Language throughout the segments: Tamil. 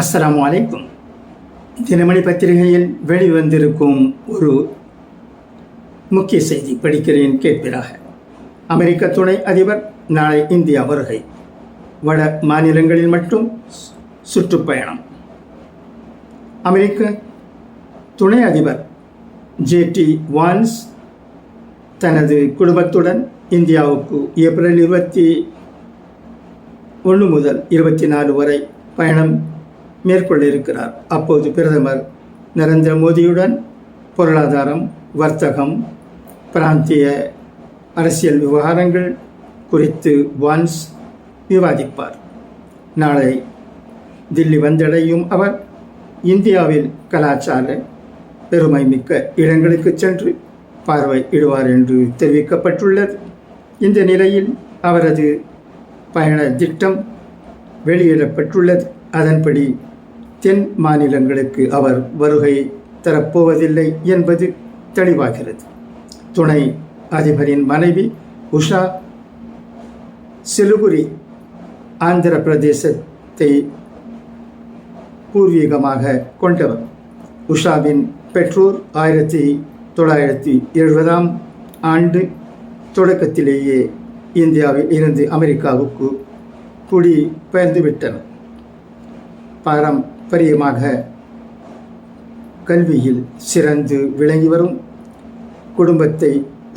அஸ்ஸலாமு வலைக்கும் தினமணி பத்திரிகையில் வெளிவந்திருக்கும் ஒரு முக்கிய செய்தி படிக்கிறேன் கேட்பதாக அமெரிக்க துணை அதிபர் நாளை இந்தியா வருகை. வட மாநிலங்களில் மட்டும் சுற்றுப்பயணம். அமெரிக்க துணை அதிபர் ஜேடி வான்ஸ் தனது குடும்பத்துடன் இந்தியாவுக்கு ஏப்ரல் இருபத்தி ஒன்று முதல் இருபத்தி நாலு வரை பயணம் மேற்கொள்ள இருக்கிறார் அப்போது பிரதமர் நரேந்திர மோடியுடன் பொருளாதாரம் வர்த்தகம் பிராந்திய அரசியல் விவகாரங்கள் குறித்து வான்ஸ் விவாதிப்பார். நாளை தில்லி வந்தடையும் அவர் இந்தியாவில் கலாச்சார பெருமை மிக்க இடங்களுக்கு சென்று பார்வையிடுவார் என்று தெரிவிக்கப்பட்டுள்ளது. இந்த நிலையில் அவரது பயண திட்டம் வெளியிடப்பட்டுள்ளது. அதன்படி தென் மாநிலங்களுக்கு அவர் வருகை தரப்போவதில்லை என்பது தெளிவாகிறது. துணை அதிபரின் மனைவி உஷா சிலுகுரி ஆந்திர பிரதேசத்தை பூர்வீகமாக கொண்டவர். உஷாவின் பெற்றோர் ஆயிரத்தி தொள்ளாயிரத்தி எழுபதாம் ஆண்டு தொடக்கத்திலேயே இந்தியாவில் இருந்து அமெரிக்காவுக்கு குடி பெயர்ந்துவிட்டனர் பாரம்பரியமாக கல்வியில் சிறந்து விளங்கி வரும் குடும்பத்தை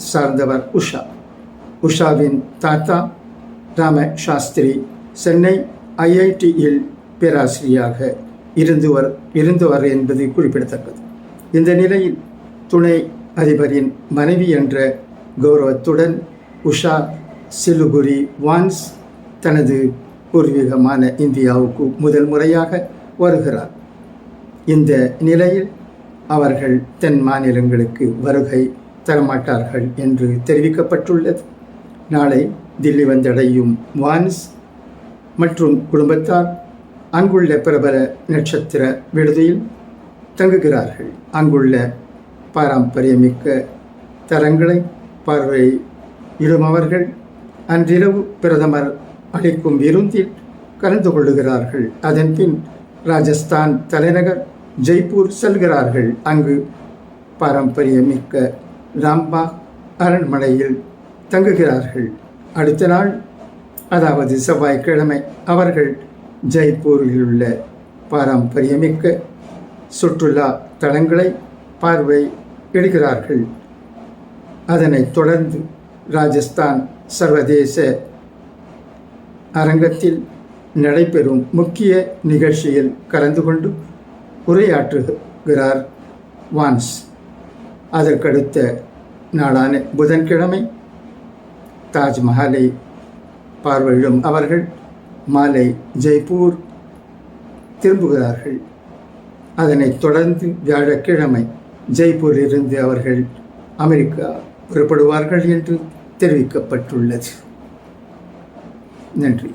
சார்ந்தவர் உஷா. உஷாவின் தாத்தா ராம சாஸ்திரி சென்னை ஐஐடியில் பேராசிரியராக இருந்துவர் இருந்தவர் என்பது குறிப்பிடத்தக்கது. இந்த நிலையில் துணை அதிபரின் மனைவி என்ற கௌரவத்துடன் உஷா சிலுகுரி வான்ஸ் தனது பூர்வீகமான இந்தியாவுக்கு முதல் முறையாக வருகிறார். இந்த நிலையில் அவர்கள் தென் மாநிலங்களுக்கு வருகை தரமாட்டார்கள் என்று தெரிவிக்கப்பட்டுள்ளது. நாளை தில்லி வந்தடையும் வான்ஸ் மற்றும் குடும்பத்தார் அங்குள்ள பிரபல நட்சத்திர விடுதியில் தங்குகிறார்கள். அங்குள்ள பாரம்பரியமிக்க தரங்களை பார்வையிடும் அவர்கள் அன்றிரவு பிரதமர் அளிக்கும் விருந்தில் கலந்து கொள்ளுகிறார்கள். அதன்பின் ராஜஸ்தான் தலைநகர் ஜெய்ப்பூர் செல்கிறார்கள். அங்கு பாரம்பரியமிக்க ராம்பாக் அரண்மனையில் தங்குகிறார்கள். அடுத்த நாள் அதாவது செவ்வாய்க்கிழமை அவர்கள் ஜெய்ப்பூரில் உள்ள பாரம்பரியமிக்க சுற்றுலா தலங்களை பார்வை எடுக்கிறார்கள். அதனைத் தொடர்ந்து ராஜஸ்தான் சர்வதேச அரங்கத்தில் நடைபெறும் முக்கிய நிகழ்ச்சியில் கலந்து கொண்டு உரையாற்றுகிறார் வான்ஸ். அதற்கடுத்த நாளான புதன்கிழமை தாஜ்மஹாலை பார்வையிடும் அவர்கள் மாலை ஜெய்ப்பூர் திரும்புகிறார்கள். அதனைத் தொடர்ந்து வியாழக்கிழமை ஜெய்ப்பூரிலிருந்து அவர்கள் அமெரிக்கா புறப்படுவார்கள் என்று தெரிவிக்கப்பட்டுள்ளது. நன்றி.